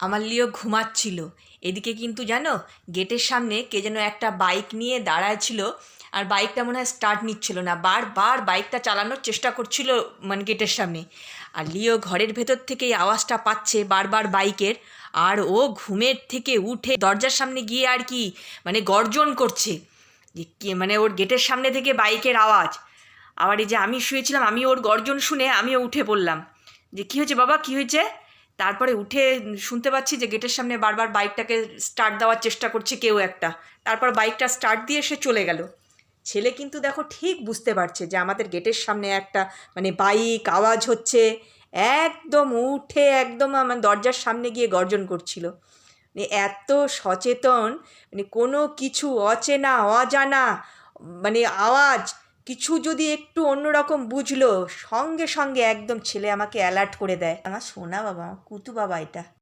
আমার লিও ঘুমাচ্ছিল। এদিকে কিন্তু জানো, গেটের সামনে কে যেন একটা বাইক নিয়ে দাঁড়ায় ছিল আর বাইকটা মনে হয় স্টার্ট নিচ্ছিল না। বারবার বাইকটা চালানোর চেষ্টা করছিল মানে গেটের সামনে। আর লিও ঘরের ভেতর থেকে এই আওয়াজটা পাচ্ছে বারবার বাইকের। আর ও ঘুমের থেকে উঠে দরজার সামনে গিয়ে আর কি মানে গর্জন করছে। যে কে মানে ওর গেটের সামনে থেকে বাইকের আওয়াজ। আবার এই যে আমি শুয়েছিলাম, আমি ওর গর্জন শুনে আমিও উঠে পড়লাম। যে কী হয়েছে বাবা? কী হয়েছে? তারপরে উঠে শুনতে পাচ্ছি যে গেটের সামনে বারবার বাইকটাকে স্টার্ট দেওয়ার চেষ্টা করছে কেউ একটা। তারপর বাইকটা স্টার্ট দিয়ে সে চলে গেল। ছেলে কিন্তু দেখো ঠিক বুঝতে পারছে যে আমাদের গেটের সামনে একটা মানে বাইক আওয়াজ হচ্ছে। একদম উঠে একদম আমার দরজার সামনে গিয়ে গর্জন করছিল। মানে এত সচেতন মানে কোনো কিছু অচেনা, অজানা মানে আওয়াজ কিছু যদি একটু অন্যরকম বুঝলো, সঙ্গে সঙ্গে একদম ছেলে আমাকে অ্যালার্ট করে দেয়। আমার সোনা বাবা, আমার কুতু বাবা এটা।